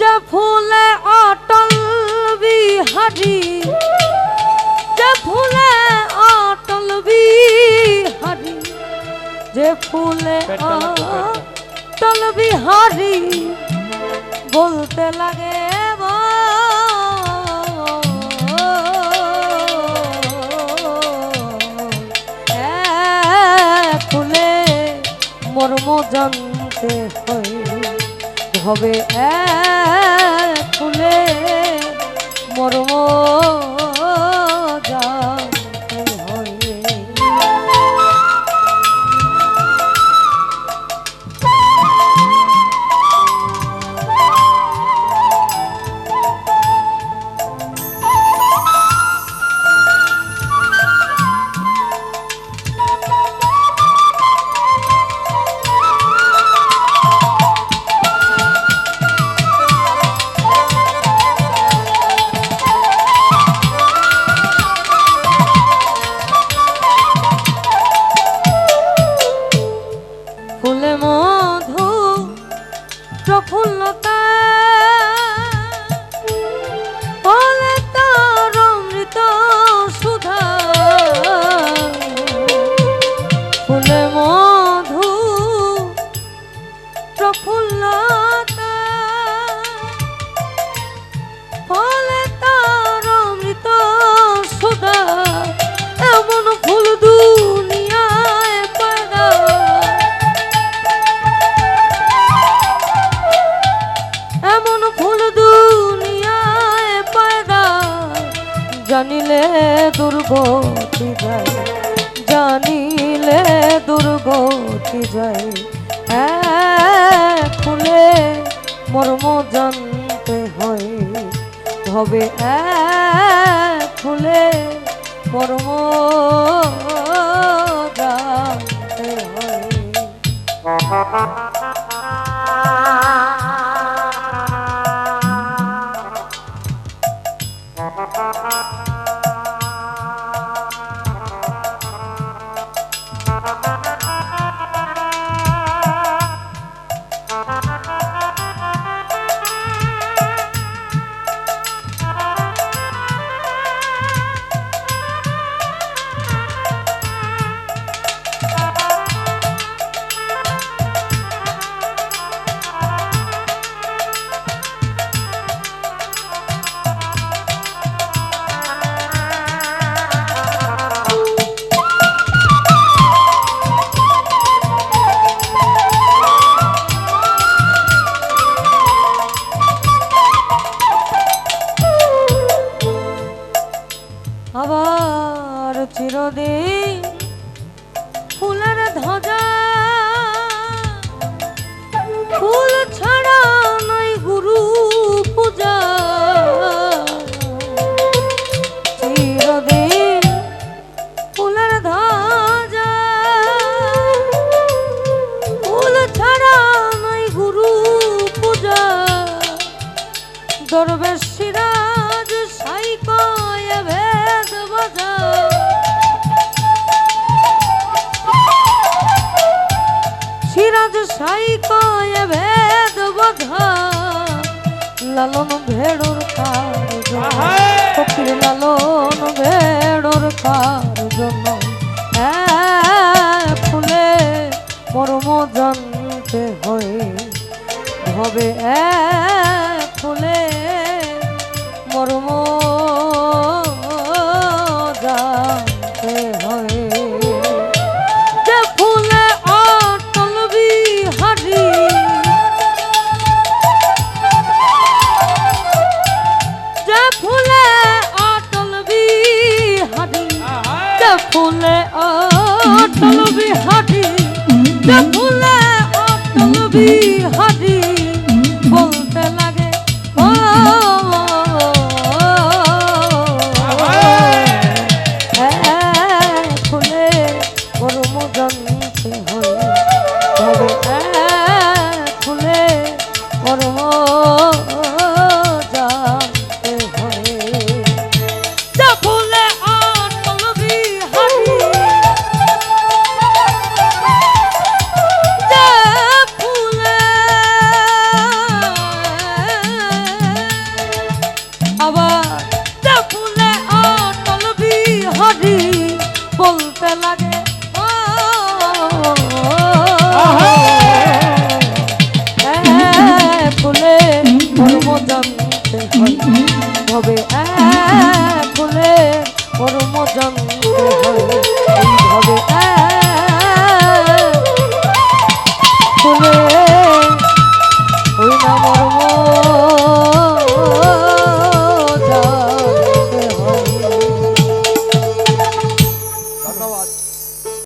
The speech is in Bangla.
যে ফুলে অটল বিহারি যে ফুলে অটল বিহারি যে ফুলে অটল বিহারি বলতে লাগে ফুলে মর্ম জানতে হয়। হবে এক ফুলে। প্রফুল্লতা বলে জানিলে দুর্গতি যায় জানিলে দুর্গতি যায়। খুলে মর্ম জানতে হয় হবে খুলে মর্ম লালন ভেড়োর কার লালন ভেড়োর কার জন্য এক ফুলে মর্ম জানতে হয়। হবে এক মর্ম জানতে হয়। যে ফুলে অটল বিহারি, যে ফুলে অটল বিহারি, যে ফুলে অটল বিহারি, যে ফুলে অটল বিহারি। I love it.